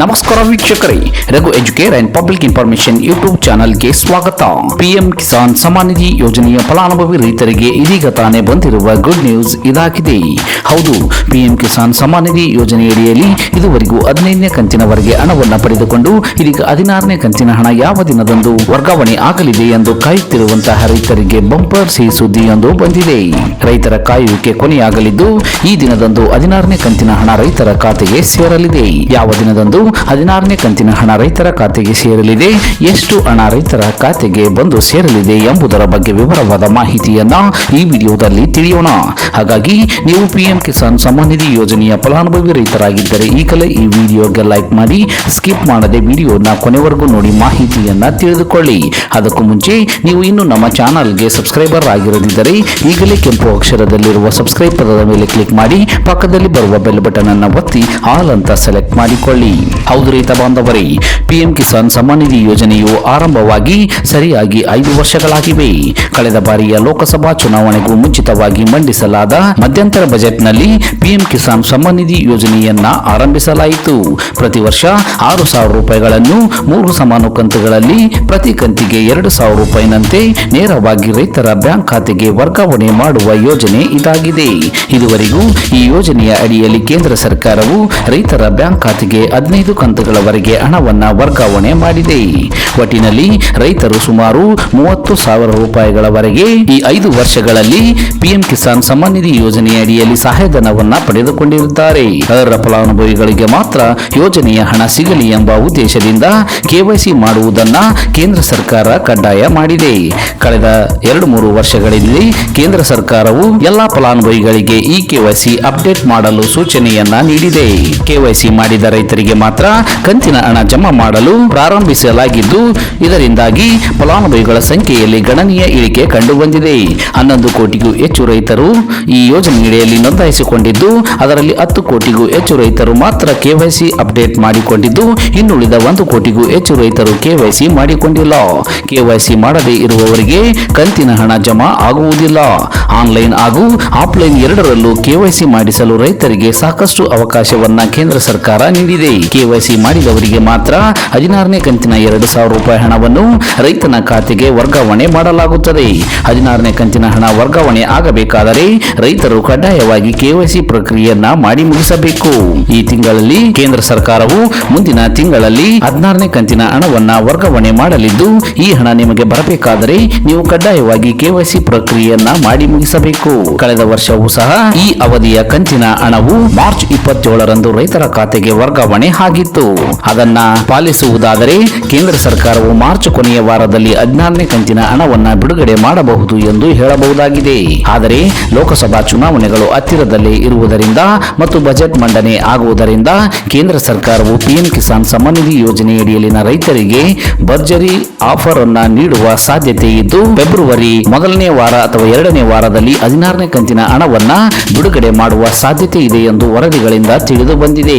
ನಮಸ್ಕಾರ ವೀಕ್ಷಕರೇ, Raghu Educare and public information YouTube ಚಾನಲ್ಗೆ ಸ್ವಾಗತ. ಪಿಎಂ ಕಿಸಾನ್ ಸಮ್ಮಾನ್ ನಿಧಿ ಯೋಜನೆಯ ಫಲಾನುಭವಿ ರೈತರಿಗೆ ಇದೀಗ ತಾನೇ ಬಂದಿರುವ ಗುಡ್ ನ್ಯೂಸ್ ಇದಾಗಿದೆ. ಹೌದು ಪಿಎಂ ಕಿಸಾನ್ ಸಮ್ಮಾನ್ ನಿಧಿ ಯೋಜನೆಯಡಿಯಲ್ಲಿ ಇದುವರೆಗೂ ಹದಿನೈದನೇ ಕಂತಿನವರೆಗೆ ಹಣವನ್ನು ಪಡೆದುಕೊಂಡು ಇದೀಗ ಹದಿನಾರನೇ ಕಂತಿನ ಹಣ ಯಾವ ದಿನದಂದು ವರ್ಗಾವಣೆ ಆಗಲಿದೆ ಎಂದು ಕಾಯುತ್ತಿರುವಂತಹ ರೈತರಿಗೆ ಬಂಪರ್ ಸಿಹಿ ಸುದ್ದಿಯೊಂದು ಬಂದಿದೆ. ರೈತರ ಕಾಯುವಿಕೆ ಕೊನೆಯಾಗಲಿದ್ದು, ಈ ದಿನದಂದು ಹದಿನಾರನೇ ಕಂತಿನ ಹಣ ರೈತರ ಖಾತೆಗೆ ಸೇರಲಿದೆ. ಯಾವ ದಿನದಂದು? ಹದಿನಾರನೇ ಕಂತಿನ ಹಣ ರೈತರ ಖಾತೆಗೆ ಸೇರಲಿದೆ. ಎಷ್ಟು ಹಣ ರೈತರ ಖಾತೆಗೆ ಬಂದು ಸೇರಲಿದೆ ಎಂಬುದರ ಬಗ್ಗೆ ವಿವರವಾದ ಮಾಹಿತಿಯನ್ನ ಈ ವಿಡಿಯೋದಲ್ಲಿ ತಿಳಿಯೋಣ. ಹಾಗಾಗಿ ನೀವು ಪಿಎಂ ಕಿಸಾನ್ ಸಮ್ಮಾನ್ ನಿಧಿ ಯೋಜನೆಯ ಫಲಾನುಭವಿ ರೈತರಾಗಿದ್ದರೆ ಈಗಲೇ ಈ ವಿಡಿಯೋಗೆ ಲೈಕ್ ಮಾಡಿ, ಸ್ಕಿಪ್ ಮಾಡದೆ ವಿಡಿಯೋನ ಕೊನೆವರೆಗೂ ನೋಡಿ ಮಾಹಿತಿಯನ್ನ ತಿಳಿದುಕೊಳ್ಳಿ. ಅದಕ್ಕೂ ಮುಂಚೆ ನೀವು ಇನ್ನು ನಮ್ಮ ಚಾನಲ್ಗೆ ಸಬ್ಸ್ಕ್ರೈಬರ್ ಆಗಿರದಿದ್ದರೆ ಈಗಲೇ ಕೆಂಪು ಅಕ್ಷರದಲ್ಲಿರುವ ಸಬ್ಸ್ಕ್ರೈಬ್ ಪದದ ಮೇಲೆ ಕ್ಲಿಕ್ ಮಾಡಿ, ಪಕ್ಕದಲ್ಲಿ ಬರುವ ಬೆಲ್ ಬಟನ್ ಅನ್ನು ಒತ್ತಿ ಆಲ್ ಅಂತ ಸೆಲೆಕ್ಟ್ ಮಾಡಿಕೊಳ್ಳಿ. ಹೌದು ರೈತ ಬಾಂಧವರೇ, ಪಿಎಂ ಕಿಸಾನ್ ಸಮ್ಮಾನ್ ನಿಧಿ ಯೋಜನೆಯು ಆರಂಭವಾಗಿ ಸರಿಯಾಗಿ ಐದು ವರ್ಷಗಳಾಗಿವೆ. ಕಳೆದ ಬಾರಿಯ ಲೋಕಸಭಾ ಚುನಾವಣೆಗೂ ಮುಂಚಿತವಾಗಿ ಮಂಡಿಸಲಾದ ಮಧ್ಯಂತರ ಬಜೆಟ್ನಲ್ಲಿ ಪಿಎಂ ಕಿಸಾನ್ ಸಮ್ಮಾನ್ ನಿಧಿ ಯೋಜನೆಯನ್ನ ಆರಂಭಿಸಲಾಯಿತು. ಪ್ರತಿ ವರ್ಷ ಆರು ಸಾವಿರ ರೂಪಾಯಿಗಳನ್ನು ಮೂರು ಸಮಾನ ಕಂತುಗಳಲ್ಲಿ ಪ್ರತಿ ಕಂತಿಗೆ ಎರಡು ಸಾವಿರ ರೂಪಾಯಿನಂತೆ ನೇರವಾಗಿ ರೈತರ ಬ್ಯಾಂಕ್ ಖಾತೆಗೆ ವರ್ಗಾವಣೆ ಮಾಡುವ ಯೋಜನೆ ಇದಾಗಿದೆ. ಇದುವರೆಗೂ ಈ ಯೋಜನೆಯ ಅಡಿಯಲ್ಲಿ ಕೇಂದ್ರ ಸರ್ಕಾರವು ರೈತರ ಬ್ಯಾಂಕ್ ಖಾತೆಗೆ ಹದಿನೈದು ಕಂತುಗಳವರೆಗೆ ಹಣವನ್ನು ವರ್ಗಾವಣೆ ಮಾಡಿದೆ. ಒಟ್ಟಿನಲ್ಲಿ ರೈತರು ಸುಮಾರು ಮೂವತ್ತು ಸಾವಿರ ರೂಪಾಯಿಗಳವರೆಗೆ ಈ ಐದು ವರ್ಷಗಳಲ್ಲಿ ಪಿಎಂ ಕಿಸಾನ್ ಸಮ್ಮಾನ್ ನಿಧಿ ಯೋಜನೆಯಡಿಯಲ್ಲಿ ಸಹಾಯಧನವನ್ನ ಪಡೆದುಕೊಂಡಿರುತ್ತಾರೆ. ಅರ್ಹ ಫಲಾನುಭವಿಗಳಿಗೆ ಮಾತ್ರ ಯೋಜನೆಯ ಹಣ ಸಿಗಲಿ ಎಂಬ ಉದ್ದೇಶದಿಂದ ಕೆವೈಸಿ ಮಾಡುವುದನ್ನ ಕೇಂದ್ರ ಸರ್ಕಾರ ಕಡ್ಡಾಯ ಮಾಡಿದೆ. ಕಳೆದ ಎರಡು ಮೂರು ವರ್ಷಗಳಲ್ಲಿ ಕೇಂದ್ರ ಸರ್ಕಾರವು ಎಲ್ಲಾ ಫಲಾನುಭವಿಗಳಿಗೆ ಈ ಕೆವೈಸಿ ಅಪ್ಡೇಟ್ ಮಾಡಲು ಸೂಚನೆಯನ್ನ ನೀಡಿದೆ. ಕೆವೈಸಿ ಮಾಡಿದ ರೈತರಿಗೆ ಮಾತ್ರ ಕಂತಿನ ಹಣ ಜಮಾ ಮಾಡಲು ಪ್ರಾರಂಭಿಸಲಾಗಿದ್ದು, ಇದರಿಂದಾಗಿ ಫಲಾನುಭವಿಗಳ ಸಂಖ್ಯೆಯಲ್ಲಿ ಗಣನೀಯ ಇಳಿಕೆ ಕಂಡುಬಂದಿದೆ. ಹನ್ನೊಂದು ಕೋಟಿಗೂ ಹೆಚ್ಚು ರೈತರು ಈ ಯೋಜನೆಯಡಿಯಲ್ಲಿ ನೋಂದಾಯಿಸಿಕೊಂಡಿದ್ದು, ಅದರಲ್ಲಿ ಹತ್ತು ಕೋಟಿಗೂ ಹೆಚ್ಚು ರೈತರು ಮಾತ್ರ ಕೆವೈಸಿ ಅಪ್ಡೇಟ್ ಮಾಡಿಕೊಂಡಿದ್ದು, ಇನ್ನುಳಿದ ಒಂದು ಕೋಟಿಗೂ ಹೆಚ್ಚು ರೈತರು ಕೆವೈಸಿ ಮಾಡಿಕೊಂಡಿಲ್ಲ. ಕೆವೈಸಿ ಮಾಡದೇ ಇರುವವರಿಗೆ ಕಂತಿನ ಹಣ ಜಮಾ ಆಗುವುದಿಲ್ಲ. ಆನ್ಲೈನ್ ಹಾಗೂ ಆಫ್ಲೈನ್ ಎರಡರಲ್ಲೂ ಕೆವೈಸಿ ಮಾಡಿಸಲು ರೈತರಿಗೆ ಸಾಕಷ್ಟು ಅವಕಾಶವನ್ನ ಕೇಂದ್ರ ಸರ್ಕಾರ ನೀಡಿದೆ. ಕೆವೈಸಿ ಮಾಡಿದವರಿಗೆ ಮಾತ್ರ ಹದಿನಾರನೇ ಕಂತಿನ ಎರಡು ಸಾವಿರ ರೂಪಾಯಿ ಹಣವನ್ನು ರೈತನ ಖಾತೆಗೆ ವರ್ಗಾವಣೆ ಮಾಡಲಾಗುತ್ತದೆ. ಹದಿನಾರನೇ ಕಂತಿನ ಹಣ ವರ್ಗಾವಣೆ ಆಗಬೇಕಾದರೆ ರೈತರು ಕಡ್ಡಾಯವಾಗಿ ಕೆವೈಸಿ ಪ್ರಕ್ರಿಯೆಯನ್ನ ಮಾಡಿ ಮುಗಿಸಬೇಕು. ಈ ತಿಂಗಳಲ್ಲಿ ಕೇಂದ್ರ ಸರ್ಕಾರವು ಮುಂದಿನ ತಿಂಗಳಲ್ಲಿ ಹದಿನಾರನೇ ಕಂತಿನ ಹಣವನ್ನ ವರ್ಗಾವಣೆ ಮಾಡಲಿದ್ದು, ಈ ಹಣ ನಿಮಗೆ ಬರಬೇಕಾದರೆ ನೀವು ಕಡ್ಡಾಯವಾಗಿ ಕೆವೈಸಿ ಪ್ರಕ್ರಿಯೆಯನ್ನ ಮಾಡಿ ಮುಗಿಸಬೇಕು. ಕಳೆದ ವರ್ಷವೂ ಸಹ ಈ ಅವಧಿಯ ಕಂತಿನ ಹಣವು ಮಾರ್ಚ್ ಇಪ್ಪತ್ತೇಳರಂದು ರೈತರ ಖಾತೆಗೆ ವರ್ಗಾವಣೆ ಆಗಿತ್ತು. ಅದನ್ನ ಪಾಲಿಸುವುದಾದರೆ ಕೇಂದ್ರ ಸರ್ಕಾರವು ಮಾರ್ಚ್ ಕೊನೆಯ ವಾರದಲ್ಲಿ ಹದಿನಾರನೇ ಕಂತಿನ ಹಣವನ್ನ ಬಿಡುಗಡೆ ಮಾಡಬಹುದು ಎಂದು ಹೇಳಬಹುದಾಗಿದೆ. ಆದರೆ ಲೋಕಸಭಾ ಚುನಾವಣೆಗಳು ಹತ್ತಿರದಲ್ಲೇ ಇರುವುದರಿಂದ ಮತ್ತು ಬಜೆಟ್ ಮಂಡನೆ ಆಗುವುದರಿಂದ ಕೇಂದ್ರ ಸರ್ಕಾರವು ಪಿಎಂ ಕಿಸಾನ್ ಸಮ್ಮಾನ ನಿಧಿ ಯೋಜನೆಯಡಿಯಲ್ಲಿನ ರೈತರಿಗೆ ಭರ್ಜರಿ ಆಫರ್ ಅನ್ನ ನೀಡುವ ಸಾಧ್ಯತೆ ಇದ್ದು, ಫೆಬ್ರವರಿ ಮೊದಲನೇ ವಾರ ಅಥವಾ ಎರಡನೇ ವಾರದಲ್ಲಿ ಹದಿನಾರನೇ ಕಂತಿನ ಹಣವನ್ನ ಬಿಡುಗಡೆ ಮಾಡುವ ಸಾಧ್ಯತೆ ಇದೆ ಎಂದು ವರದಿಗಳಿಂದ ತಿಳಿದು ಬಂದಿದೆ.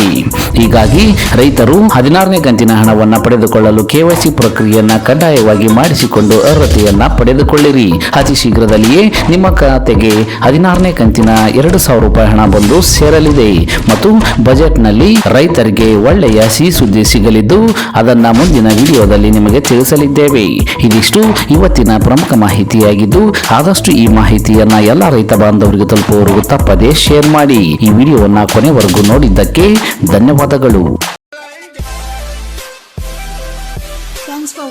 ಹೀಗಾಗಿ ರೈತರು ಹದಿನಾರನೇ ಕಂತಿನ ಹಣವನ್ನ ಪಡೆದುಕೊಳ್ಳಲು ಕೆವೈಸಿ ಪ್ರಕ್ರಿಯೆಯನ್ನ ಕಡ್ಡಾಯವಾಗಿ ಮಾಡಿಸಿಕೊಂಡು ಅರ್ಹತೆಯನ್ನ ಪಡೆದುಕೊಳ್ಳಿರಿ. ಅತಿ ಶೀಘ್ರದಲ್ಲಿಯೇ ನಿಮ್ಮ ಖಾತೆಗೆ ಹದಿನಾರನೇ ಕಂತಿನ ಎರಡು ಸಾವಿರ ರೂಪಾಯಿ ಹಣ ಬಂದು ಸೇರಲಿದೆ. ಮತ್ತು ಬಜೆಟ್ನಲ್ಲಿ ರೈತರಿಗೆ ಒಳ್ಳೆಯ ಸಿಹಿ ಸುದ್ದಿ ಸಿಗಲಿದ್ದು, ಅದನ್ನ ಮುಂದಿನ ವಿಡಿಯೋದಲ್ಲಿ ನಿಮಗೆ ತಿಳಿಸಲಿದ್ದೇವೆ. ಇದಿಷ್ಟು ಇವತ್ತಿನ ಪ್ರಮುಖ ಮಾಹಿತಿಯಾಗಿದ್ದು, ಆದಷ್ಟು ಈ ಮಾಹಿತಿಯನ್ನ ಎಲ್ಲ ರೈತ ಬಾಂಧವರಿಗೆ ತಲುಪುವವರೆಗೂ ತಪ್ಪದೇ ಶೇರ್ ಮಾಡಿ. ಈ ವಿಡಿಯೋವನ್ನ ಕೊನೆವರೆಗೂ ನೋಡಿದ್ದಕ್ಕೆ ಧನ್ಯವಾದಗಳು.